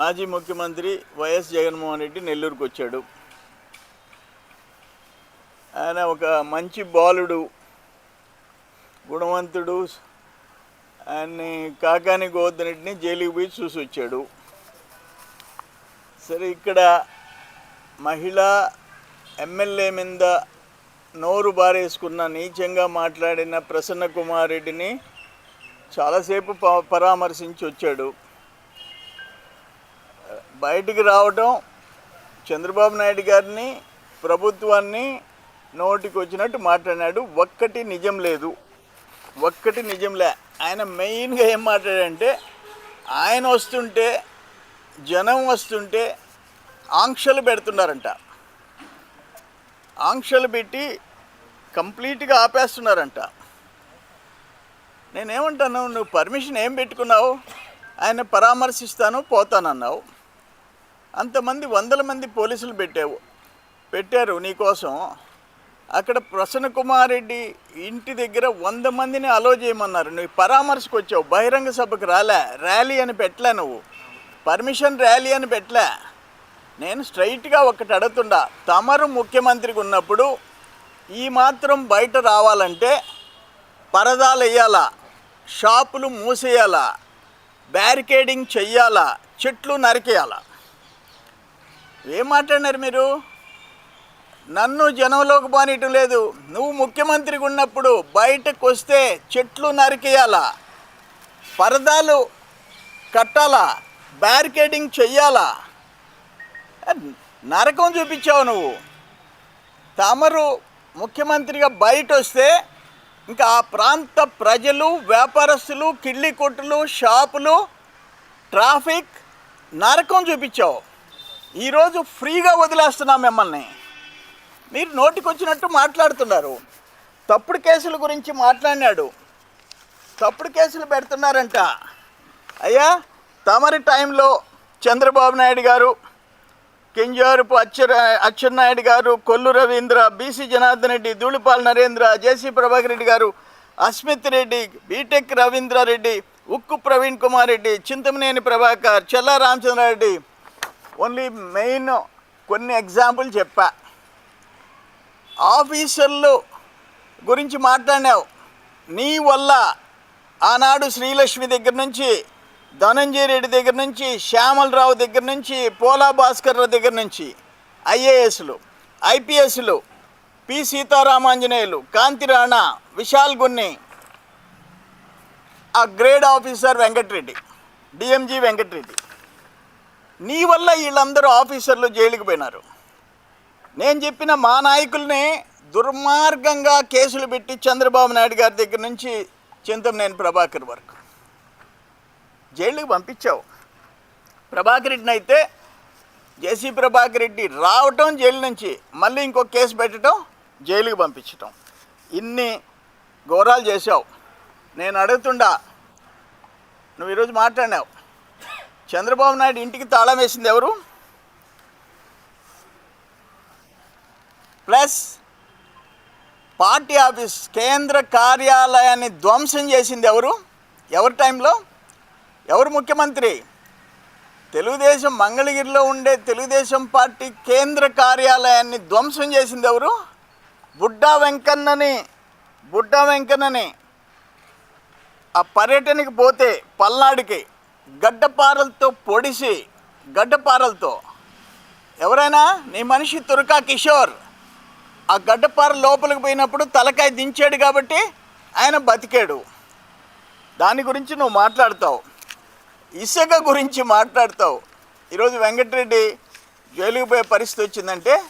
మాజీ ముఖ్యమంత్రి వైఎస్ జగన్మోహన్ రెడ్డి నెల్లూరుకు వచ్చాడు. ఆయన ఒక మంచి బాలుడు గుణవంతుడు. ఆయన్ని కాకాని గోవర్ధన్ రెడ్డిని జైలుకి పోయి చూసి వచ్చాడు. సరే ఇక్కడ మహిళా ఎమ్మెల్యే మీద నోరు బారేసుకున్న నీచంగా మాట్లాడిన ప్రసన్న కుమార్ రెడ్డిని చాలాసేపు ప- పరామర్శించి వచ్చాడు. బయటికి రావటం చంద్రబాబు నాయుడు గారిని ప్రభుత్వాన్ని నోటికి వచ్చినట్టు మాట్లాడినాడు. ఒక్కటి నిజం లేదు. ఒక్కటి నిజంలే ఆయన మెయిన్గా ఏం మాట్లాడంటే ఆయన వస్తుంటే జనం వస్తుంటే ఆంక్షలు పెడుతున్నారంట. ఆంక్షలు పెట్టి కంప్లీట్గా ఆపేస్తున్నారంట. నేనేమంటాను నువ్వు పర్మిషన్ ఏం పెట్టుకున్నావు? ఆయన పరామర్శిస్తాను పోతానన్నావు. అంతమంది వందల మంది పోలీసులు పెట్టావు పెట్టారు నీకోసం అక్కడ ప్రసన్న కుమార్ రెడ్డి ఇంటి దగ్గర వంద మందిని అలో చేయమన్నారు. నువ్వు పరామర్శకు వచ్చావు బహిరంగ సభకు రాలే ర్యాలీ అని పెట్టలే నువ్వు. పర్మిషన్ ర్యాలీ అని పెట్టలే. నేను స్ట్రైట్గా ఒకటి అడుగుతుండా తమరు ముఖ్యమంత్రిగా ఉన్నప్పుడు ఈ మాత్రం బయట రావాలంటే పరదాలు వేయాలా షాపులు మూసేయాలా బ్యారికేడింగ్ చెయ్యాలా చెట్లు నరికేయాలా? ఏం మాట్లాడినారు మీరు? నన్ను జనంలోకి పోనీయటం లేదు. నువ్వు ముఖ్యమంత్రిగా ఉన్నప్పుడు బయటకు వస్తే చెట్లు నరికేయాలా పరదాలు కట్టాలా బ్యారికేడింగ్ చెయ్యాలా. నరకం చూపించావు నువ్వు. తమరు ముఖ్యమంత్రిగా బయట వస్తే ఇంకా ఆ ప్రాంత ప్రజలు వ్యాపారస్తులు కిళ్ళి కొట్టులు షాపులు ట్రాఫిక్ నరకం చూపించావు. ఈరోజు ఫ్రీగా వదిలేస్తున్నాం మిమ్మల్ని. మీరు నోటికొచ్చినట్టు మాట్లాడుతున్నారు. తప్పుడు కేసుల గురించి మాట్లాడినాడు. తప్పుడు కేసులు పెడుతున్నారంట. అయ్యా తమరి టైంలో చంద్రబాబు నాయుడు గారు Kinjarapu అచ్చెర Atchannaidu garu Kollu Ravindra BC Janardhan Reddy Dhulipala Narendra JC Prabhakar Reddy garu Asmith Reddy BTech Ravindra Reddy Ukku Praveen Kumar Reddy Chintamaneni Prabhakar Chella Ramachandra Reddy only main కొన్ని ఎగ్జాంపుల్ చెప్పా. ఆఫీసర్లు గురించి మాట్లాడినావు. నీ వల్ల ఆనాడు శ్రీలక్ష్మి దగ్గర నుంచి ధనంజయ రెడ్డి దగ్గర నుంచి శ్యామలరావు దగ్గర నుంచి పోలా భాస్కర్ దగ్గర నుంచి ఐఏఎస్లు ఐపీఎస్లు పి సీతారామాంజనేయులు కాంతి రాణా విశాల్ గున్ని ఆ grade officer Venkata Reddy DMG Venkata Reddy. నీ వల్ల వీళ్ళందరూ ఆఫీసర్లు జైలుకి పోయినారు. నేను చెప్పిన మా నాయకుల్ని దుర్మార్గంగా కేసులు పెట్టి చంద్రబాబు నాయుడు గారి దగ్గర నుంచి చింతమనేని ప్రభాకర్ వరకు. జైలుకి పంపించావు. ప్రభాకర్ రెడ్డిని అయితే జేసీ ప్రభాకర్ రెడ్డి రావటం జైలు నుంచి మళ్ళీ ఇంకో కేసు పెట్టడం జైలుకి పంపించటం. ఇన్ని ఘోరాలు చేశావు. నేను అడుగుతుండా నువ్వు ఈరోజు మాట్లాడినావు. చంద్రబాబు నాయుడు ఇంటికి తాళం వేసింది ఎవరు? ప్లస్ పార్టీ ఆఫీస్ కేంద్ర కార్యాలయాన్ని ధ్వంసం చేసింది ఎవరు? ఎవరి టైంలో? ఎవరు ముఖ్యమంత్రి? తెలుగుదేశం మంగళగిరిలో ఉండే తెలుగుదేశం పార్టీ కేంద్ర కార్యాలయాన్ని ధ్వంసం చేసింది ఎవరు? బుడ్డా వెంకన్నని. బుడ్డా వెంకన్నని. ఆ పర్యటనకి పోతే పల్నాడుకి. గడ్డపారలతో పొడిసి గడ్డపారలతో. ఎవరైనా? నీ మనిషి తురకా కిషోర్. ఆ గడ్డపార లోపలికి పోయినప్పుడు తలకాయ దించాడు కాబట్టి ఆయన బతికాడు. దాని గురించి నువ్వు మాట్లాడతావు. ఇసుక గురించి మాట్లాడతావు. ఈరోజు వెంకటరెడ్డి జైలుకు పోయే పరిస్థితి వచ్చిందంటే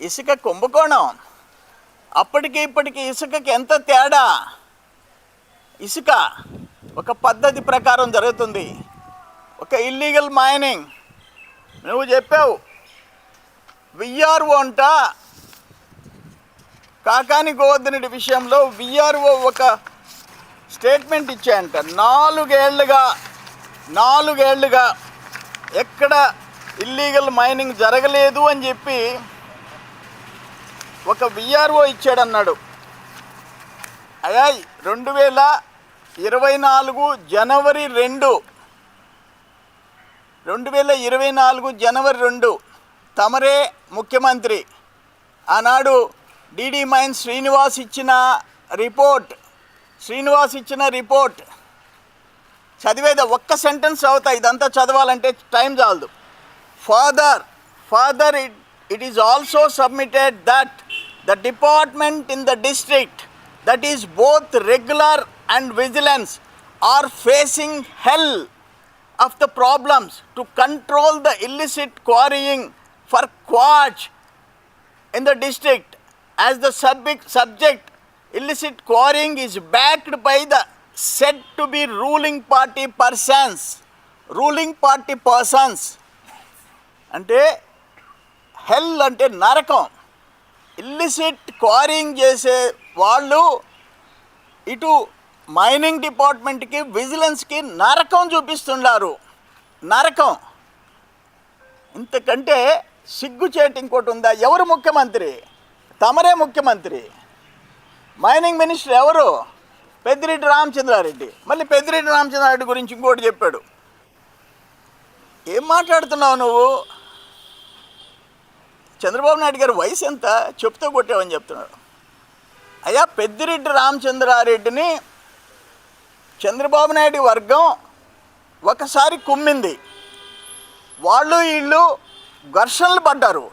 ఇసుక కుంభకోణం. అప్పటికి ఇప్పటికి ఇసుకకి ఎంత తేడా? ఇసుక ఒక పద్ధతి ప్రకారం జరుగుతుంది. ఒక ఇల్లీగల్ మైనింగ్ నువ్వు చెప్పావు. విఆర్ఓ అంట. కాకాని గోవర్ధనుడి విషయంలో విఆర్ఓ ఒక స్టేట్మెంట్ ఇచ్చాయంట. నాలుగేళ్ళుగా నాలుగేళ్ళుగా ఎక్కడ ఇల్లీగల్ మైనింగ్ జరగలేదు అని చెప్పి ఒక విఆర్ఓ ఇచ్చాడన్నాడు. అయ్యాయి రెండు వేల ఇరవై నాలుగు జనవరి రెండు రెండు వేల ఇరవై నాలుగు జనవరి రెండు తమరే ముఖ్యమంత్రి. ఆనాడు డిడి మైన్ శ్రీనివాస్ ఇచ్చిన రిపోర్ట్ శ్రీనివాస్ ఇచ్చిన రిపోర్ట్. చదివేది ఒక్క సెంటెన్స్ అవుతా ఇదంతా చదవాలంటే టైం చాలదు. Father father it it is also submitted that the department in the district that is both regular and vigilance are facing hell. Of the problems to control the illicit quarrying for quartz in the district as the subject, subject illicit quarrying is backed by the said to be ruling party persons ruling party persons అంటే హెల్ అంటే నరకం illicit quarrying చేసే వాళ్ళు ఇటు mining డిపార్ట్మెంట్కి విజిలెన్స్కి నరకం చూపిస్తున్నారు నరకం. ఇంతకంటే సిగ్గుచేటు ఇంకోటి ఉందా? ఎవరు ముఖ్యమంత్రి? తమరే ముఖ్యమంత్రి. మైనింగ్ మినిస్టర్ ఎవరు? పెద్దిరెడ్డి రామచంద్రారెడ్డి. మళ్ళీ పెద్దిరెడ్డి రామచంద్రారెడ్డి గురించి ఇంకోటి చెప్పాడు. ఏం మాట్లాడుతున్నావు నువ్వు? చంద్రబాబు నాయుడు గారి వయసు ఎంత? చెప్తూ కొట్టావని చెప్తున్నాడు. అయ్యా పెద్దిరెడ్డి రామచంద్రారెడ్డిని చంద్రబాబు నాయుడు వర్గం ఒకసారి కుమ్మింది. వాళ్ళు వీళ్ళు ఘర్షణలు పడ్డారు.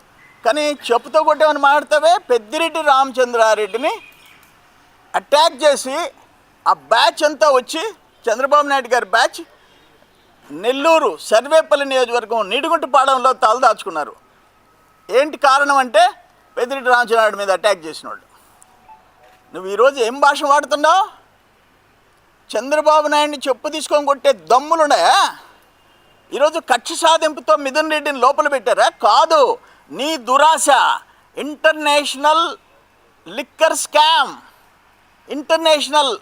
కానీ చెప్పుతో కొట్టేమని మాట్లాడతావే పెద్దిరెడ్డి రామచంద్రారెడ్డిని అటాక్ చేసి ఆ బ్యాచ్ అంతా వచ్చి చంద్రబాబు నాయుడు గారి బ్యాచ్ నెల్లూరు సర్వేపల్లి నియోజకవర్గం నిడుగుంటపాడంలో తలదాచుకున్నారు ఏంటి కారణం అంటే పెద్దిరెడ్డి రామచంద్రారెడ్డి మీద అటాక్ చేసిన వాళ్ళు నువ్వు ఈరోజు ఏం భాష వాడుతున్నావు? చంద్రబాబు నాయుడిని చెప్పు తీసుకొని కొట్టే దమ్ములున్నాయా? ఈరోజు కక్ష సాధింపుతో మిథున్ రెడ్డిని లోపల పెట్టారా? కాదు నీ దురాశ. International liquor scam. International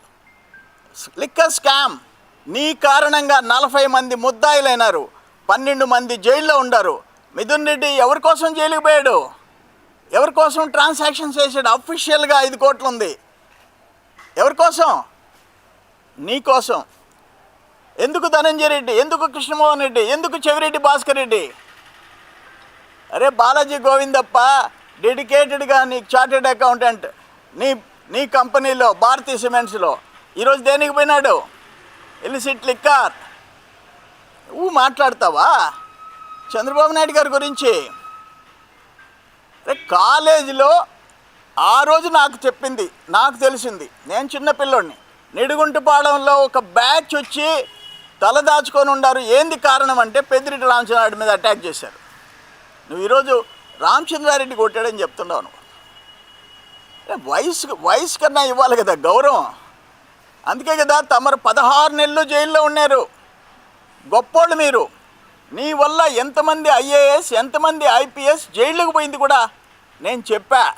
liquor scam. నీ కారణంగా నలభై మంది ముద్దాయిలైనారు. పన్నెండు మంది జైల్లో ఉండారు. మిథున్ రెడ్డి ఎవరి కోసం జైలుకి పోయాడు? ఎవరి కోసం ట్రాన్సాక్షన్స్ చేశాడు? అఫీషియల్గా ఐదు కోట్లు ఉంది. ఎవరి కోసం? నీకోసం. ఎందుకు ధనంజయ రెడ్డి? ఎందుకు కృష్ణమోహన్ రెడ్డి? ఎందుకు చెవిరెడ్డి భాస్కర్ రెడ్డి? అరే బాలాజీ గోవిందప్ప డెడికేటెడ్గా నీ చార్టెడ్ అకౌంటెంట్ నీ నీ కంపెనీలో భారతీ సిమెంట్స్లో. ఈరోజు దేనికి పోయినాడు? Illicit liquor. నువ్వు మాట్లాడతావా? చంద్రబాబు నాయుడు గారి గురించి. అరే కాలేజీలో ఆ రోజు నాకు చెప్పింది నాకు తెలిసింది. నేను చిన్న పిల్లోడిని. నిడుగుంటపాలెంలో ఒక బ్యాచ్ వచ్చి తలదాచుకొని ఉండారు. ఏంది కారణం అంటే పెద్దిరెడ్డి రామచంద్రారెడ్డి మీద అటాక్ చేశారు. నువ్వు ఈరోజు రామచంద్రారెడ్డి కొట్టాడని చెప్తున్నావు నువ్వు. వయసు వయసు కన్నా ఇవ్వాలి కదా గౌరవం. అందుకే కదా తమరు పదహారు నెలలు జైల్లో ఉన్నారు. గొప్పోళ్ళు మీరు. నీ వల్ల ఎంతమంది ఐఏఎస్ ఎంతమంది ఐపీఎస్ జైళ్ళకు పోయింది కూడా నేను చెప్పా.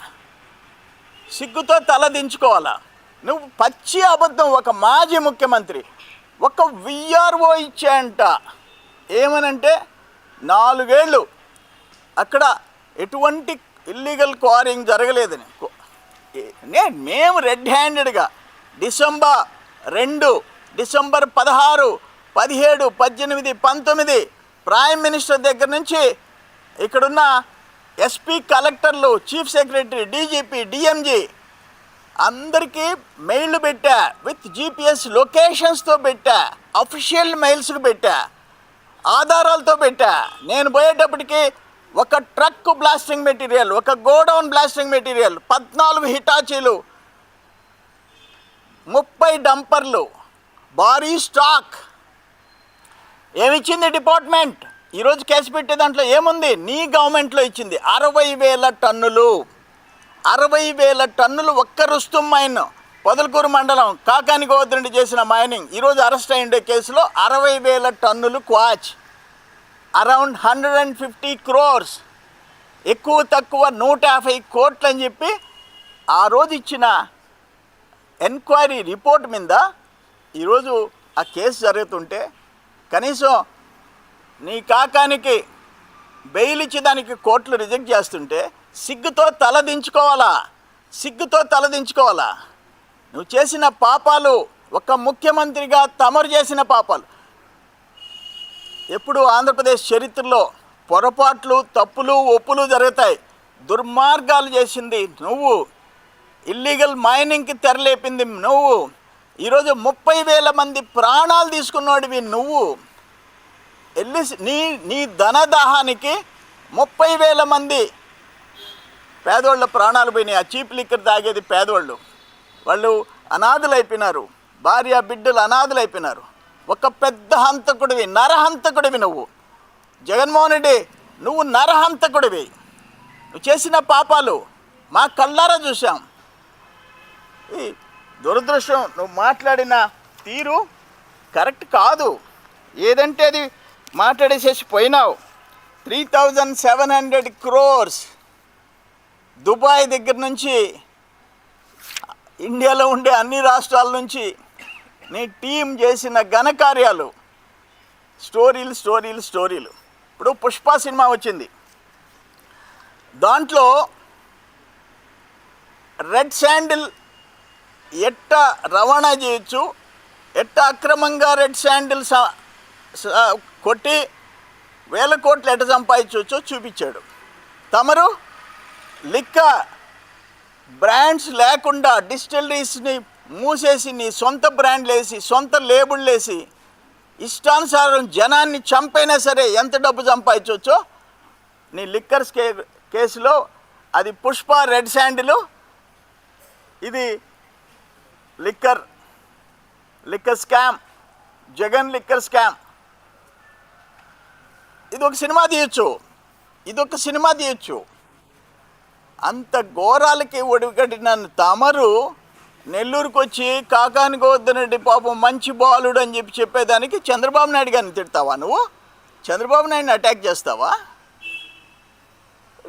సిగ్గుతో తల దించుకోవాలా? నువ్వు పచ్చి అబద్ధం ఒక మాజీ ముఖ్యమంత్రి ఒక విఆర్ఓ ఇచ్చాయంట ఏమనంటే నాలుగేళ్ళు అక్కడ ఎటువంటి ఇల్లీగల్ క్వారింగ్ జరగలేదని కో- నే మేము రెడ్ హ్యాండెడ్గా డిసెంబర్ రెండు డిసెంబర్ పదహారు పదిహేడు పద్దెనిమిది పంతొమ్మిది ప్రైమ్ మినిస్టర్ దగ్గర నుంచి ఇక్కడున్న ఎస్పీ కలెక్టర్లు చీఫ్ సెక్రటరీ డీజీపీ డిఎంజీ అందరికీ మెయిల్ పెట్టా. విత్ జీపీఎస్ లొకేషన్స్తో పెట్టా. అఫీషియల్ మెయిల్స్కి పెట్టా. ఆధారాలతో పెట్టా. నేను పోయేటప్పటికి ఒక ట్రక్ బ్లాస్టింగ్ మెటీరియల్ ఒక గోడౌన్ బ్లాస్టింగ్ మెటీరియల్ పద్నాలుగు హిటాచీలు ముప్పై డంపర్లు భారీ స్టాక్. ఏమిచ్చింది డిపార్ట్మెంట్? ఈరోజు కేసు పెట్టే దాంట్లో ఏముంది? నీ గవర్నమెంట్లో ఇచ్చింది. అరవై వేల టన్నులు. అరవై వేల టన్నులు ఒక్క రుస్తుం మైన్. పొదలకూరు మండలం కాకాని గోవర్ధనుడి చేసిన మైనింగ్. ఈరోజు అరెస్ట్ అయ్యిండే కేసులో అరవై వేల టన్నులు క్వాచ్. Around hundred and fifty crores. ఎక్కువ తక్కువ నూట యాభై కోట్లు అని చెప్పి ఆ రోజు ఇచ్చిన ఎంక్వైరీ రిపోర్ట్ మీద ఈరోజు ఆ కేసు జరుగుతుంటే కనీసం నీ కాకానికి బెయిల్ ఇచ్చి దానికి కోర్టులు రిజెక్ట్ చేస్తుంటే సిగ్గుతో తల దించుకోవాలా? సిగ్గుతో తల దించుకోవాలా? నువ్వు చేసిన పాపాలు ఒక ముఖ్యమంత్రిగా తమరు చేసిన పాపాలు. ఎప్పుడు ఆంధ్రప్రదేశ్ చరిత్రలో పొరపాట్లు తప్పులు ఒప్పులు జరుగుతాయి. దుర్మార్గాలు చేసింది నువ్వు. ఇల్లీగల్ మైనింగ్కి తెరలేపింది నువ్వు. ఈరోజు ముప్పై వేల మంది ప్రాణాలు తీసుకున్నవాడివి నువ్వు. వెళ్ళి నీ నీ ధనదాహానికి ముప్పై వేల మంది పేదోళ్ళ ప్రాణాలు పోయినాయి. ఆ చీప్ లిక్కర్ తాగేది పేదోళ్ళు. వాళ్ళు అనాథలైపోయినారు. అయిపోయినారు భార్య బిడ్డలు అనాథలు అయిపోయినారు ఒక పెద్ద హంతకుడివి నరహంతకుడివి నువ్వు. జగన్మోహన్ రెడ్డి నువ్వు నరహంతకుడివి. నువ్వు చేసిన పాపాలు మా కళ్ళారా చూసాం ఈ దురదృష్టం నువ్వు మాట్లాడిన తీరు కరెక్ట్ కాదు. ఏదంటే అది మాట్లాడేసేసి పోయినావు. Three thousand seven hundred crores Dubai దగ్గర నుంచి ఇండియాలో ఉండే అన్ని రాష్ట్రాల నుంచి నీ టీం చేసిన ఘనకార్యాలు స్టోరీలు స్టోరీలు స్టోరీలు. ఇప్పుడు పుష్ప సినిమా వచ్చింది. దాంట్లో రెడ్ శాండిల్ ఎట్ట రవాణా చేయొచ్చు ఎట్ట అక్రమంగా రెడ్ శాండిల్ కొట్టి వేల కోట్లు ఎట్ట సంపాదించవచ్చో చూపించాడు. తమరు లిక్క బ్రాండ్స్ లేకుండా డిస్టిలరీస్ని మూసేసి నీ సొంత బ్రాండ్లు వేసి సొంత లేబుల్ వేసి ఇష్టానుసారం జనాన్ని చంపైనా సరే ఎంత డబ్బు సంపాదించవచ్చో నీ లిక్కర్స్ కే కేసులో అది పుష్ప రెడ్ శాండిలు. ఇది liquor liquor scam Jagan liquor scam. ఇది ఒక సినిమా తీయచ్చు. ఇది ఒక సినిమా తీయచ్చు. అంత ఘోరాలకి ఒడిగట్టిన తమరు నెల్లూరుకు వచ్చి కాకాని గోవర్ధనరెడ్డి పాపం మంచి బాలుడు అని చెప్పి చెప్పేదానికి చంద్రబాబు నాయుడు గారిని తిడతావా నువ్వు? చంద్రబాబు నాయుడిని అటాక్ చేస్తావా?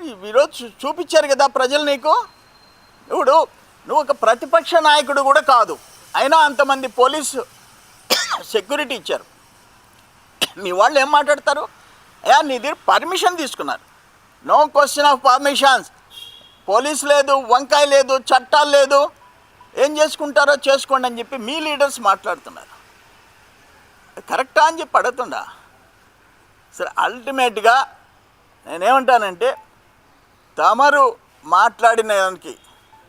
ఈ- ఈరోజు చూ- చూపించారు కదా ప్రజలు నీకు? ఇప్పుడు నువ్వు ఒక ప్రతిపక్ష నాయకుడు కూడా కాదు. అయినా అంతమంది పోలీసు సెక్యూరిటీ ఇచ్చారు. మీ వాళ్ళు ఏం మాట్లాడతారు? అయ్యా నీ దగ్గర పర్మిషన్ తీసుకున్నారు. No question of permissions. Police లేదు వంకాయ లేదు చట్టాలు లేదు. ఏం చేసుకుంటారో చేసుకోండి అని చెప్పి మీ లీడర్స్ మాట్లాడుతున్నారు. కరెక్టా అని చెప్పి అడుగుతుండా సరే అల్టిమేట్గా నేనేమంటానంటే తమరు మాట్లాడిన దానికి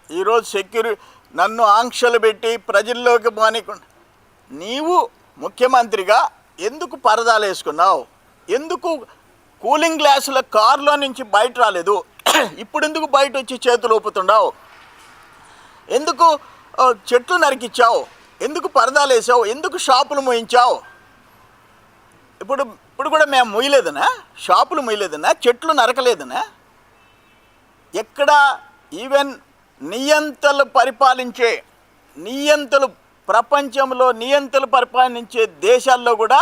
ఈరోజు సెక్యూరి నన్ను ఆంక్షలు పెట్టి ప్రజల్లోకి మానికుండా నీవు ముఖ్యమంత్రిగా ఎందుకు పరదాలు వేసుకున్నావు? ఎందుకు కూలింగ్ గ్లాసుల కారులో నుంచి బయట రాలేదు? ఇప్పుడు ఎందుకు బయట వచ్చి చేతులు ఊపుతుండవు? ఎందుకు చెట్లు నరికిచ్చావు? ఎందుకు పరదాలు వేసావు? ఎందుకు షాపులు మోయించావు? ఇప్పుడు ఇప్పుడు కూడా మేము మొయ్యలేదనా షాపులు మొయ్యలేదనా చెట్లు నరకలేదనా? ఎక్కడ ఈవెన్ నియంతలు పరిపాలించే నియంతలు ప్రపంచంలో నియంతలు పరిపాలించే దేశాల్లో కూడా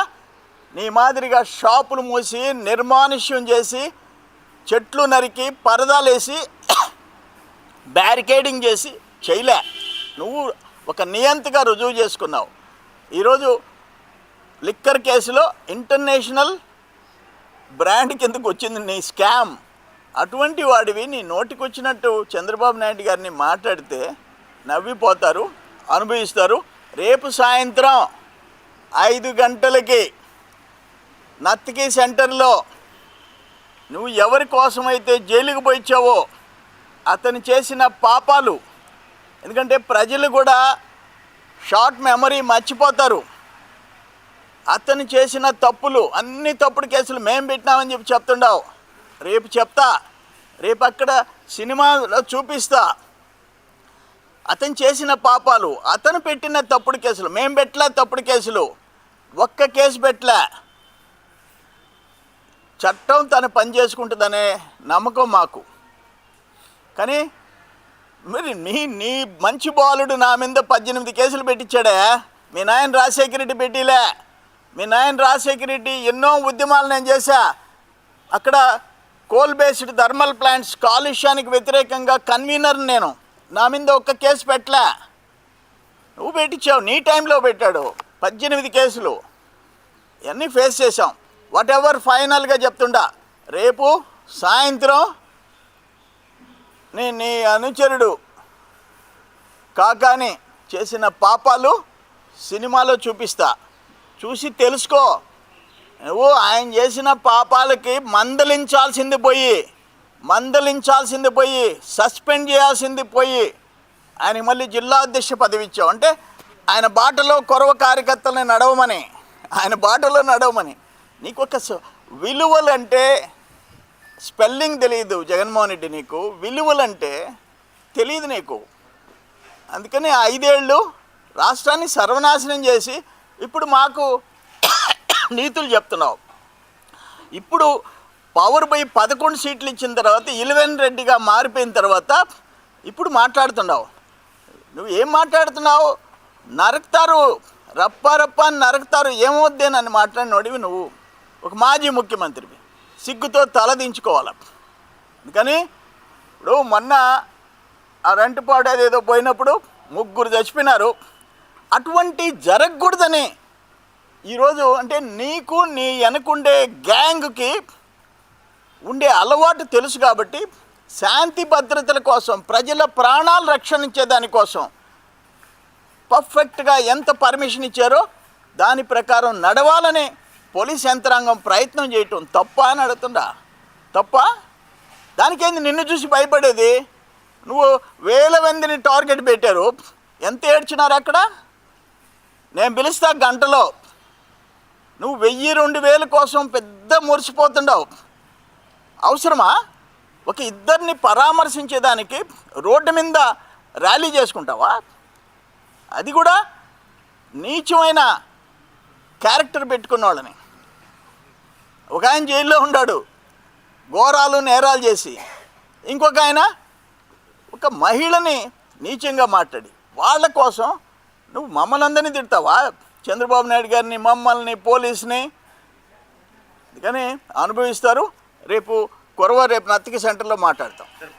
నీ మాదిరిగా షాపులు మూసి నిర్మానుష్యం చేసి చెట్లు నరికి పరదాలేసి బ్యారికేడింగ్ చేసి చేయలే. నువ్వు ఒక నియంతగా రుజువు చేసుకున్నావు. ఈరోజు లిక్కర్ కేసులో ఇంటర్నేషనల్ బ్రాండ్ కిందకు వచ్చింది నీ స్కామ్. అటువంటి వాడివి నీ నోటికి వచ్చినట్టు చంద్రబాబు నాయుడు గారిని మాట్లాడితే నవ్విపోతారు అనుభవిస్తారు. రేపు సాయంత్రం ఐదు గంటలకి నత్తికి సెంటర్లో నువ్వు ఎవరి కోసమైతే జైలుకు పోయించావో అతను చేసిన పాపాలు. ఎందుకంటే ప్రజలు కూడా షార్ట్ మెమరీ మర్చిపోతారు. అతను చేసిన తప్పులు అన్ని తప్పుడు కేసులు మేము పెట్టినామని చెప్పి చెప్తుండవు. రేపు చెప్తా. రేపు అక్కడ సినిమాలో చూపిస్తా. అతను చేసిన పాపాలు అతను పెట్టిన తప్పుడు కేసులు మేము పెట్టలే తప్పుడు కేసులు ఒక్క కేసు పెట్టలే. చట్టం తను పని చేసుకుంటుందనే నమ్మకం మాకు. కానీ మరి నీ నీ మంచి బాలుడు నా మీద పద్దెనిమిది కేసులు పెట్టించాడే మీ నాయన రాజశేఖర రెడ్డి పెట్టిలే. మీ నాయన రాజశేఖర రెడ్డి ఎన్నో ఉద్యమాలు నేను చేశా. అక్కడ కోల్ బేస్డ్ థర్మల్ ప్లాంట్స్ కాలుష్యానికి వ్యతిరేకంగా కన్వీనర్ నేను. నా మీద ఒక్క కేసు పెట్టలే. నువ్వు పెట్టించావు నీ టైంలో పెట్టాడు పద్దెనిమిది కేసులు. ఇవన్నీ ఫేస్ చేసాం వాట్ ఎవర్ ఫైనల్గా చెప్తుండా. రేపు సాయంత్రం నీ నీ అనుచరుడు కాకాని చేసిన పాపాలు సినిమాలో చూపిస్తా. చూసి తెలుసుకో. నువ్వు ఆయన చేసిన పాపాలకి మందలించాల్సింది పోయి మందలించాల్సింది పోయి సస్పెండ్ చేయాల్సింది పోయి ఆయన మళ్ళీ జిల్లా అధ్యక్ష పదవి ఇచ్చావు. అంటే ఆయన బాటలో కొరవ కార్యకర్తల్ని నడవమని ఆయన బాటలో నడవమని. నీకు ఒక విలువలంటే స్పెల్లింగ్ తెలియదు జగన్మోహన్ రెడ్డి నీకు. విలువలంటే తెలియదు నీకు. అందుకని ఐదేళ్ళు రాష్ట్రాన్ని సర్వనాశనం చేసి ఇప్పుడు మాకు నీతులు చెప్తున్నావు. ఇప్పుడు పవర్ బై పదకొండు సీట్లు ఇచ్చిన తర్వాత ఇలవెన్ రెడ్డిగా మారిపోయిన తర్వాత ఇప్పుడు మాట్లాడుతున్నావు. నువ్వు ఏం మాట్లాడుతున్నావు? నరుకుతారు రప్ప రప్ప అని నరుకుతారు ఏమవుద్ది నన్ను మాట్లాడినోడివి నువ్వు. ఒక మాజీ ముఖ్యమంత్రివి. సిగ్గుతో తలదించుకోవాలి అందుకని ఇప్పుడు మొన్న ఆ రెంటుపాడు అదేదో పోయినప్పుడు ముగ్గురు చచ్చిపోయినారు. అటువంటి జరగకూడదని ఈరోజు అంటే నీకు నీ వెనకుండే గ్యాంగ్కి ఉండే అలవాటు తెలుసు కాబట్టి శాంతి భద్రతల కోసం ప్రజల ప్రాణాలు రక్షణించే దానికోసం పర్ఫెక్ట్గా ఎంత పర్మిషన్ ఇచ్చారో దాని ప్రకారం నడవాలని పోలీస్ యంత్రాంగం ప్రయత్నం చేయటం తప్ప అని అడుగుతుండా. తప్ప? దానికేంది నిన్ను చూసి భయపడేది? నువ్వు వేల మందిని టార్గెట్ పెట్టారు. ఎంత ఏడ్చినారు అక్కడ? నేను పిలుస్తా గంటలో. నువ్వు వెయ్యి రెండు వేల కోసం పెద్ద మురిసిపోతుండవు. అవసరమా? ఒక ఇద్దరిని పరామర్శించేదానికి రోడ్డు మీద ర్యాలీ చేసుకుంటావా? అది కూడా నీచమైన క్యారెక్టర్ పెట్టుకున్న వాళ్ళని ఒక ఆయన జైల్లో ఉన్నాడు. ఘోరాలు నేరాలు చేసి. ఇంకొక ఆయన ఒక మహిళని నీచంగా మాట్లాడి. వాళ్ళ కోసం నువ్వు మమ్మల్ని అందరినీ తిడతావా? చంద్రబాబు నాయుడు గారిని మమ్మల్ని పోలీస్ని. అందుకని అనుభవిస్తారు. రేపు కొరవ రేపు నత్తికి సెంటర్లో మాట్లాడతాం.